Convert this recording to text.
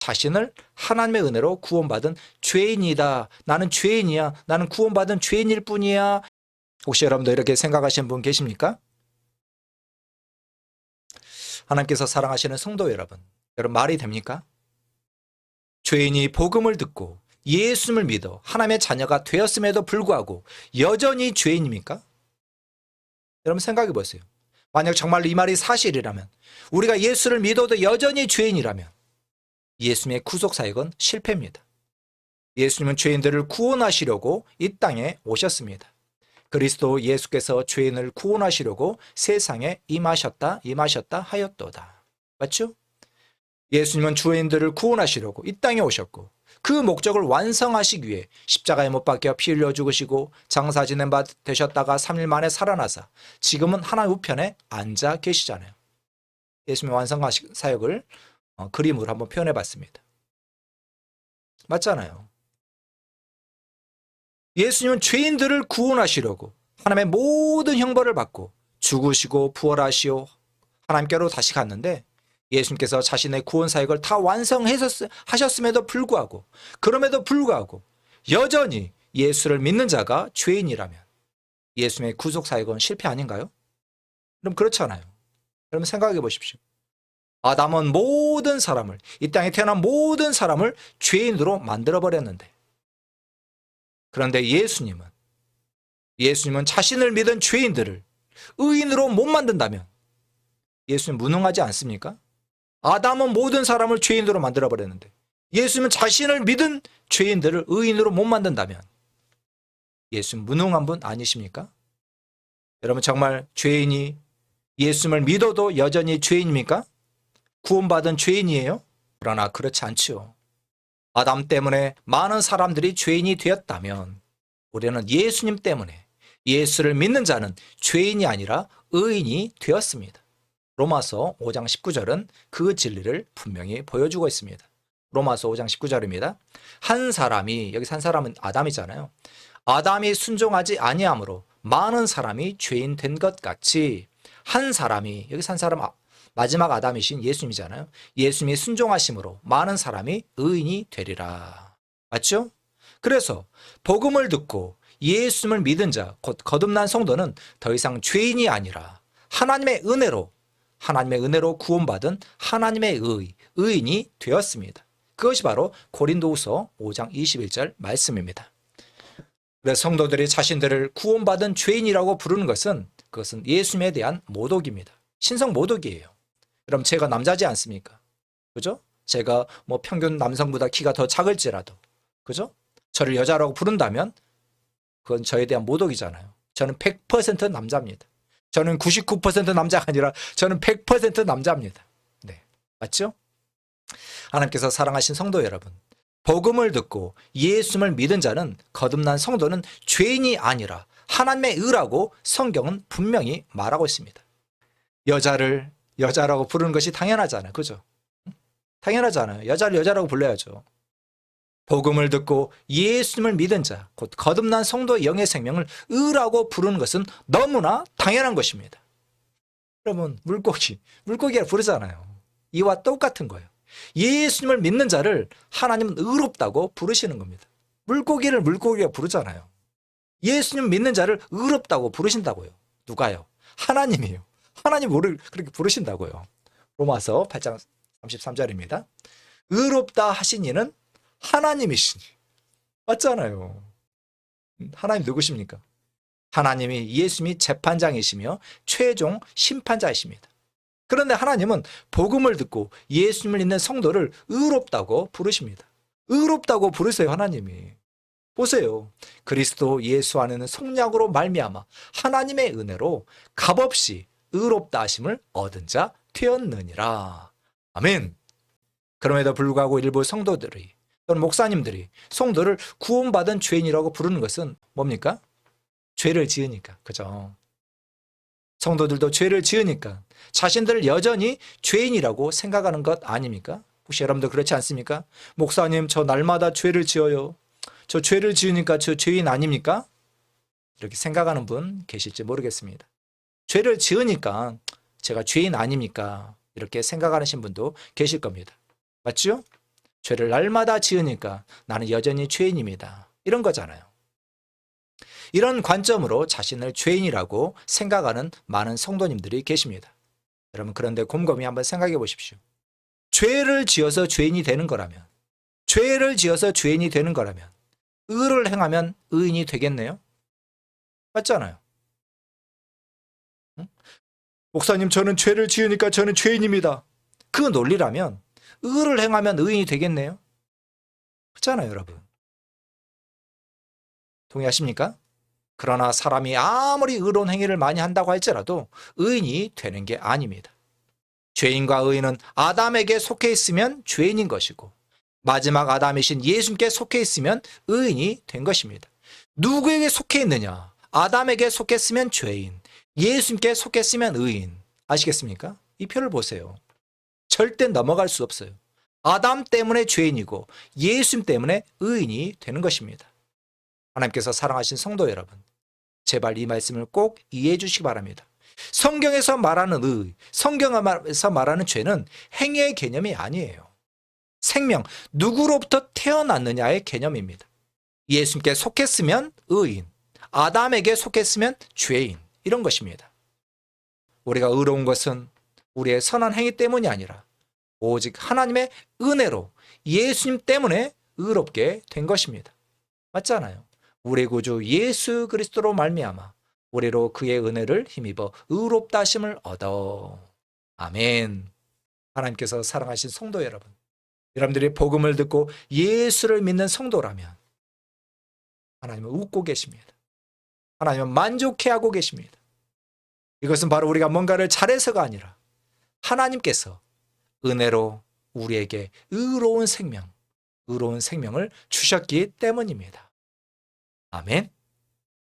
자신을 하나님의 은혜로 구원받은 죄인이다. 나는 죄인이야. 나는 구원받은 죄인일 뿐이야. 혹시 여러분도 이렇게 생각하시는 분 계십니까? 하나님께서 사랑하시는 성도 여러분, 여러분 말이 됩니까? 죄인이 복음을 듣고 예수님을 믿어 하나님의 자녀가 되었음에도 불구하고 여전히 죄인입니까? 여러분 생각해 보세요. 만약 정말로 이 말이 사실이라면 우리가 예수를 믿어도 여전히 죄인이라면 예수님의 구속 사역은 실패입니다. 예수님은 죄인들을 구원하시려고 이 땅에 오셨습니다. 그리스도 예수께서 죄인을 구원하시려고 세상에 임하셨다 임하셨다 하였도다. 맞죠? 예수님은 죄인들을 구원하시려고 이 땅에 오셨고 그 목적을 완성하시기 위해 십자가에 못 박혀 피 흘려 죽으시고 장사 지낸 바 되셨다가 3일 만에 살아나사 지금은 하나님 우편에 앉아 계시잖아요. 예수님의 완성하신 사역을 어, 그림으로 한번 표현해 봤습니다. 맞잖아요. 예수님은 죄인들을 구원하시려고 하나님의 모든 형벌을 받고 죽으시고 부활하시오 하나님께로 다시 갔는데 예수님께서 자신의 구원 사역을 다 완성하셨음에도 불구하고 그럼에도 불구하고 여전히 예수를 믿는 자가 죄인이라면 예수님의 구속 사역은 실패 아닌가요? 그럼 그렇잖아요. 그럼 생각해 보십시오. 아담은 모든 사람을 이 땅에 태어난 모든 사람을 죄인으로 만들어 버렸는데 그런데 예수님은 예수님은 자신을 믿은 죄인들을 의인으로 못 만든다면 예수님 무능하지 않습니까? 아담은 모든 사람을 죄인으로 만들어 버렸는데 예수님은 자신을 믿은 죄인들을 의인으로 못 만든다면 예수님 무능한 분 아니십니까? 여러분 정말 죄인이 예수님을 믿어도 여전히 죄인입니까? 구원받은 죄인이에요? 그러나 그렇지 않지요. 아담 때문에 많은 사람들이 죄인이 되었다면 우리는 예수님 때문에 예수를 믿는 자는 죄인이 아니라 의인이 되었습니다. 로마서 5장 19절은 그 진리를 분명히 보여주고 있습니다. 로마서 5장 19절입니다. 한 사람이 여기서 한 사람은 아담이잖아요. 아담이 순종하지 아니함으로 많은 사람이 죄인 된 것 같이 한 사람이 여기서 한 사람 아- 마지막 아담이신 예수님이잖아요. 예수님이 순종하심으로 많은 사람이 의인이 되리라. 맞죠? 그래서 복음을 듣고 예수님을 믿은 자, 곧 거듭난 성도는 더 이상 죄인이 아니라 하나님의 은혜로 하나님의 은혜로 구원받은 하나님의 의, 의인이 되었습니다. 그것이 바로 고린도후서 5장 21절 말씀입니다. 그래서 성도들이 자신들을 구원받은 죄인이라고 부르는 것은 그것은 예수님에 대한 모독입니다. 신성 모독이에요. 그럼 제가 남자지 않습니까? 그죠? 제가 뭐 평균 남성보다 키가 더 작을지라도 그죠? 저를 여자라고 부른다면 그건 저에 대한 모독이잖아요. 저는 100% 남자입니다. 저는 99% 남자가 아니라 저는 100% 남자입니다. 네. 맞죠? 하나님께서 사랑하신 성도 여러분. 복음을 듣고 예수님을 믿은 자는 거듭난 성도는 죄인이 아니라 하나님의 의라고 성경은 분명히 말하고 있습니다. 여자를 여자라고 부르는 것이 당연하잖아요. 그죠? 당연하잖아요. 여자를 여자라고 불러야죠. 복음을 듣고 예수님을 믿은 자, 곧 거듭난 성도의 영의 생명을 의라고 부르는 것은 너무나 당연한 것입니다. 여러분, 물고기, 물고기라 부르잖아요. 이와 똑같은 거예요. 예수님을 믿는 자를 하나님은 의롭다고 부르시는 겁니다. 물고기를 물고기가 부르잖아요. 예수님 믿는 자를 의롭다고 부르신다고요. 누가요? 하나님이에요. 하나님 우리를 그렇게 부르신다고요. 로마서 8장 33절입니다. 의롭다 하신 이는 하나님이시니. 맞잖아요. 하나님 누구십니까? 하나님이 예수님이 재판장이시며 최종 심판자이십니다. 그런데 하나님은 복음을 듣고 예수님을 믿는 성도를 의롭다고 부르십니다. 의롭다고 부르세요, 하나님이. 보세요. 그리스도 예수 안에는 속량으로 말미암아 하나님의 은혜로 값없이 의롭다 하심을 얻은 자 되었느니라. 아멘. 그럼에도 불구하고 일부 성도들이 또는 목사님들이 성도를 구원받은 죄인이라고 부르는 것은 뭡니까? 죄를 지으니까. 그죠? 성도들도 죄를 지으니까 자신들을 여전히 죄인이라고 생각하는 것 아닙니까? 혹시 여러분도 그렇지 않습니까? 목사님, 저 날마다 죄를 지어요. 저 죄를 지으니까 저 죄인 아닙니까? 이렇게 생각하는 분 계실지 모르겠습니다. 죄를 지으니까 제가 죄인 아닙니까? 이렇게 생각하시는 분도 계실 겁니다. 맞죠? 죄를 날마다 지으니까 나는 여전히 죄인입니다. 이런 거잖아요. 이런 관점으로 자신을 죄인이라고 생각하는 많은 성도님들이 계십니다. 여러분 그런데 곰곰이 한번 생각해 보십시오. 죄를 지어서 죄인이 되는 거라면 죄를 지어서 죄인이 되는 거라면 의를 행하면 의인이 되겠네요. 맞잖아요. 응? 목사님 저는 죄를 지으니까 저는 죄인입니다. 그 논리라면 의를 행하면 의인이 되겠네요. 그렇잖아요, 여러분. 동의하십니까? 그러나 사람이 아무리 의로운 행위를 많이 한다고 할지라도 의인이 되는 게 아닙니다. 죄인과 의인은 아담에게 속해 있으면 죄인인 것이고 마지막 아담이신 예수님께 속해 있으면 의인이 된 것입니다. 누구에게 속해 있느냐? 아담에게 속했으면 죄인, 예수님께 속했으면 의인. 아시겠습니까? 이 표를 보세요. 절대 넘어갈 수 없어요. 아담 때문에 죄인이고 예수님 때문에 의인이 되는 것입니다. 하나님께서 사랑하신 성도 여러분, 제발 이 말씀을 꼭 이해해 주시기 바랍니다. 성경에서 말하는 의, 성경에서 말하는 죄는 행위의 개념이 아니에요. 생명, 누구로부터 태어났느냐의 개념입니다. 예수님께 속했으면 의인, 아담에게 속했으면 죄인, 이런 것입니다. 우리가 의로운 것은 우리의 선한 행위 때문이 아니라 오직 하나님의 은혜로 예수님 때문에 의롭게 된 것입니다. 맞잖아요. 우리 구주 예수 그리스도로 말미암아 우리로 그의 은혜를 힘입어 의롭다 하심을 얻어. 아멘. 하나님께서 사랑하신 성도 여러분, 여러분들이 복음을 듣고 예수를 믿는 성도라면 하나님은 웃고 계십니다. 하나님은 만족해하고 계십니다. 이것은 바로 우리가 뭔가를 잘해서가 아니라 하나님께서 은혜로 우리에게 의로운 생명, 의로운 생명을 주셨기 때문입니다. 아멘.